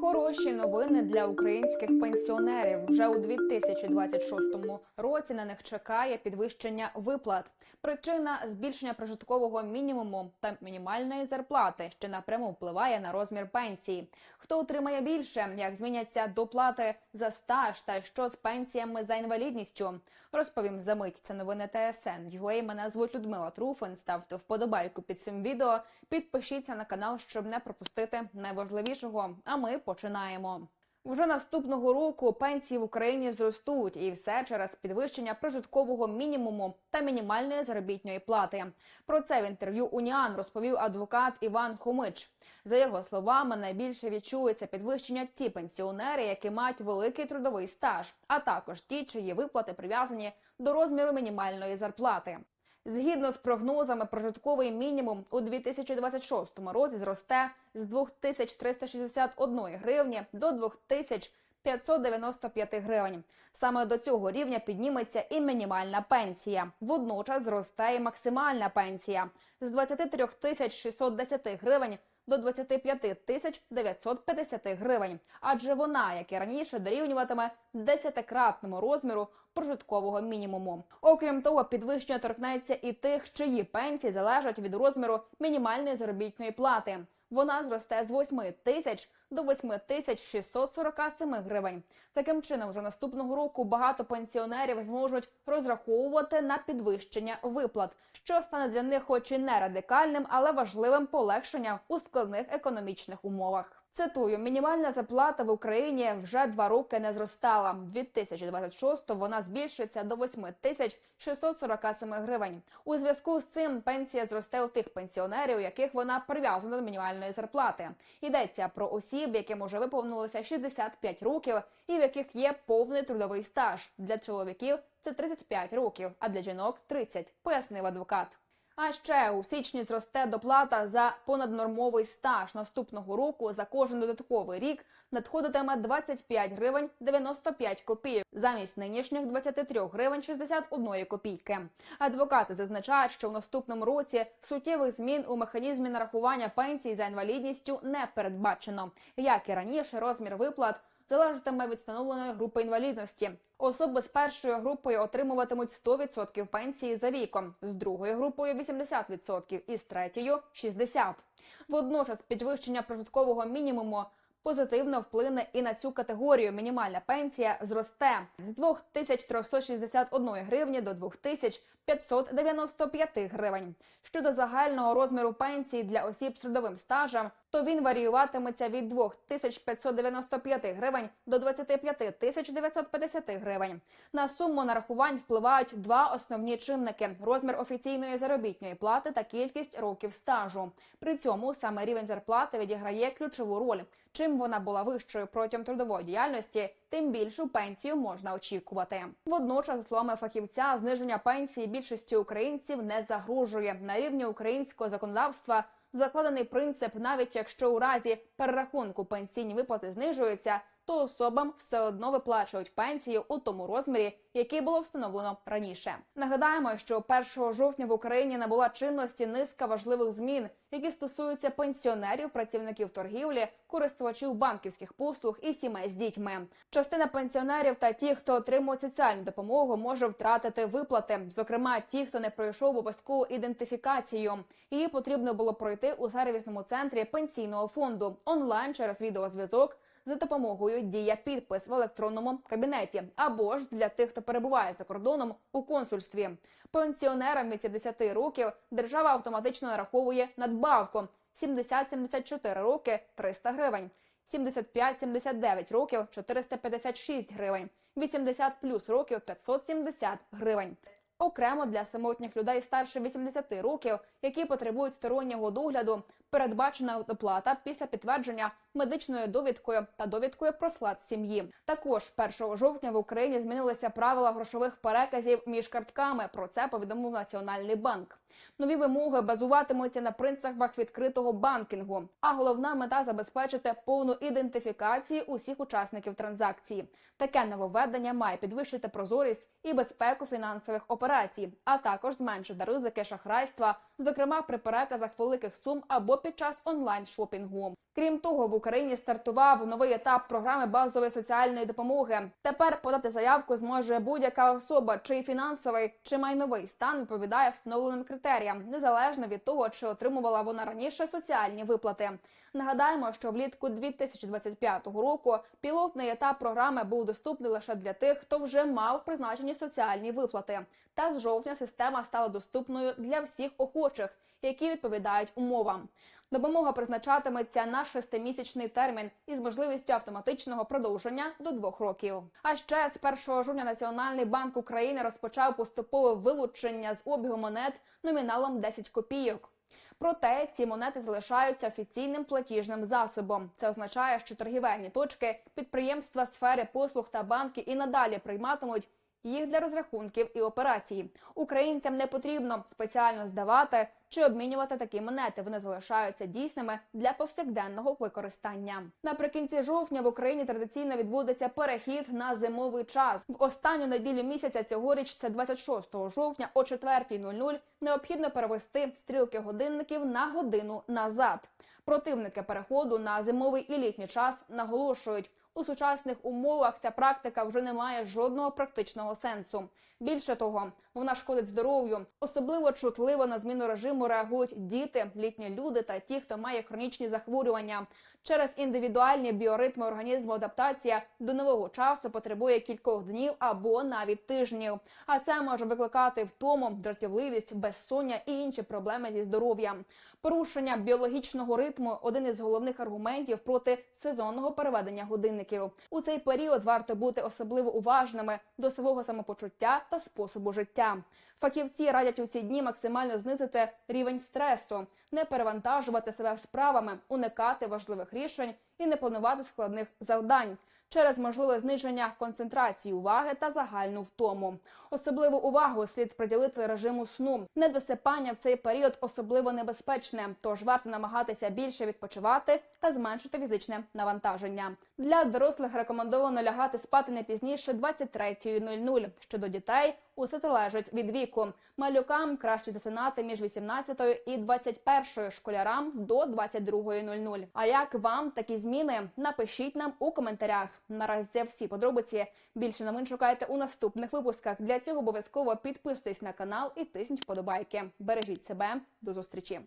Хороші новини для українських пенсіонерів. Вже у 2026 році на них чекає підвищення виплат. Причина збільшення прожиткового мінімуму та мінімальної зарплати, що напряму впливає на розмір пенсії. Хто отримає більше, як зміняться доплати за стаж та що з пенсіями за інвалідністю? Розповім за мить. Це новини ТСН. Юей мене звуть Людмила Труфин. Ставте вподобайку під цим відео. Підпишіться на канал, щоб не пропустити найважливішого. А ми починаємо. Вже наступного року пенсії в Україні зростуть, і все через підвищення прожиткового мінімуму та мінімальної заробітної плати. Про це в інтерв'ю Уніан розповів адвокат Іван Хомич. За його словами, найбільше відчується підвищення ті пенсіонери, які мають великий трудовий стаж, а також ті, чиї виплати прив'язані до розміру мінімальної зарплати. Згідно з прогнозами, прожитковий мінімум у 2026 році зросте з 2361 гривні до 2595 гривень. Саме до цього рівня підніметься і мінімальна пенсія. Водночас зросте і максимальна пенсія з 23 тисяч 610 гривень до 25 тисяч 950 гривень, адже вона, як і раніше, дорівнюватиме десятикратному розміру прожиткового мінімуму. Окрім того, підвищення торкнеться і тих, чиї пенсії залежать від розміру мінімальної заробітної плати. Вона зросте з 8 тисяч до 8 тисяч 647 гривень. Таким чином, вже наступного року багато пенсіонерів зможуть розраховувати на підвищення виплат, що стане для них, хоч і не радикальним, але важливим полегшенням у складних економічних умовах. Цитую, мінімальна зарплата в Україні вже два роки не зростала. 2026 вона збільшиться до 8 тисяч 647 гривень. У зв'язку з цим пенсія зросте у тих пенсіонерів, яких вона прив'язана до мінімальної зарплати. Йдеться про осіб, яким уже виповнилося 65 років, і в яких є повний трудовий стаж. Для чоловіків це 35 років, а для жінок 30, пояснив адвокат. А ще у січні зросте доплата за понаднормовий стаж наступного року за кожен додатковий рік надходитиме 25 гривень 95 копійок замість нинішніх 23 гривень 61 копійки. Адвокати зазначають, що в наступному році суттєвих змін у механізмі нарахування пенсій за інвалідністю не передбачено. Як і раніше, розмір виплат залежатиме від встановленої групи інвалідності. Особи з першою групою отримуватимуть 100% пенсії за віком, з другою групою 80% і з третьою 60%. Водночас підвищення прожиткового мінімуму позитивно вплине і на цю категорію. Мінімальна пенсія зросте з 2361 гривні до 2595 гривень. Щодо загального розміру пенсії для осіб з трудовим стажем, то він варіюватиметься від 2595 гривень до 25 тисяч 950 гривень. На суму нарахувань впливають два основні чинники: розмір офіційної заробітної плати та кількість років стажу. При цьому саме рівень зарплати відіграє ключову роль. Чим вона була вищою протягом трудової діяльності, тим більшу пенсію можна очікувати. Водночас, за словами фахівця, зниження пенсії більшості українців не загрожує на рівні українського законодавства. Закладений принцип, навіть якщо у разі перерахунку пенсійні виплати знижуються, то особам все одно виплачують пенсію у тому розмірі, який було встановлено раніше. Нагадаємо, що 1 жовтня в Україні набула чинності низка важливих змін, які стосуються пенсіонерів, працівників торгівлі, користувачів банківських послуг і сімей з дітьми. Частина пенсіонерів та ті, хто отримує соціальну допомогу, може втратити виплати. Зокрема, ті, хто не пройшов обов'язкову ідентифікацію. Її потрібно було пройти у сервісному центрі пенсійного фонду онлайн через відеозв'язок за допомогою дія підпис в електронному кабінеті, або ж для тих, хто перебуває за кордоном у консульстві. Пенсіонерам від 70 років держава автоматично нараховує надбавку 70-74 роки 300 гривень, 75-79 років 456 гривень, 80 плюс років 570 гривень. Окремо для самотніх людей старше 80 років, які потребують стороннього догляду, передбачена доплата після підтвердження медичною довідкою та довідкою про склад сім'ї. Також 1 жовтня в Україні змінилися правила грошових переказів між картками. Про це повідомив Національний банк. Нові вимоги базуватимуться на принципах відкритого банкінгу. А головна мета забезпечити повну ідентифікацію усіх учасників транзакції. Таке нововведення має підвищити прозорість і безпеку фінансових операцій, а також зменшити ризики шахрайства, зокрема при переказах великих сум або під час онлайн шопінгу. Крім того, в Україні стартував новий етап програми базової соціальної допомоги. Тепер подати заявку зможе будь-яка особа, чий фінансовий чи майновий стан відповідає встановленим критеріям, незалежно від того, чи отримувала вона раніше соціальні виплати. Нагадаємо, що влітку 2025 року пілотний етап програми був доступний лише для тих, хто вже мав призначені соціальні виплати. Та з жовтня система стала доступною для всіх охочих, які відповідають умовам. Допомога призначатиметься на шестимісячний термін із можливістю автоматичного продовження до двох років. А ще з 1 жовтня Національний банк України розпочав поступове вилучення з обігу монет номіналом 10 копійок. Проте ці монети залишаються офіційним платіжним засобом. Це означає, що торгівельні точки, підприємства сфери послуг та банки і надалі прийматимуть їх для розрахунків і операцій. Українцям не потрібно спеціально здавати чи обмінювати такі монети. Вони залишаються дійсними для повсякденного використання. Наприкінці жовтня в Україні традиційно відбудеться перехід на зимовий час. В останню неділю місяця цьогоріч, це 26 жовтня о 4.00, необхідно перевести стрілки годинників на годину назад. Противники переходу на зимовий і літній час наголошують. У сучасних умовах ця практика вже не має жодного практичного сенсу. Більше того, вона шкодить здоров'ю. Особливо чутливо на зміну режиму реагують діти, літні люди та ті, хто має хронічні захворювання. Через індивідуальні біоритми організму адаптація до нового часу потребує кількох днів або навіть тижнів. А це може викликати втому, дратівливість, безсоння і інші проблеми зі здоров'ям. Порушення біологічного ритму один із головних аргументів проти сезонного переведення годинників. У цей період варто бути особливо уважними до свого самопочуття та способу життя. Фахівці радять у ці дні максимально знизити рівень стресу, не перевантажувати себе справами, уникати важливих рішень і не планувати складних завдань. Через можливе зниження концентрації уваги та загальну втому. Особливу увагу слід приділити режиму сну. Недосипання в цей період особливо небезпечне, тож варто намагатися більше відпочивати та зменшити фізичне навантаження. Для дорослих рекомендовано лягати спати не пізніше 23.00. Щодо дітей усе залежить від віку. Малюкам краще засинати між 18 і 21, школярам до 22.00. А як вам такі зміни? Напишіть нам у коментарях. Наразі всі подробиці. Більше новин шукайте у наступних випусках. Для цього обов'язково підписуйтесь на канал і тисніть вподобайки. Бережіть себе. До зустрічі.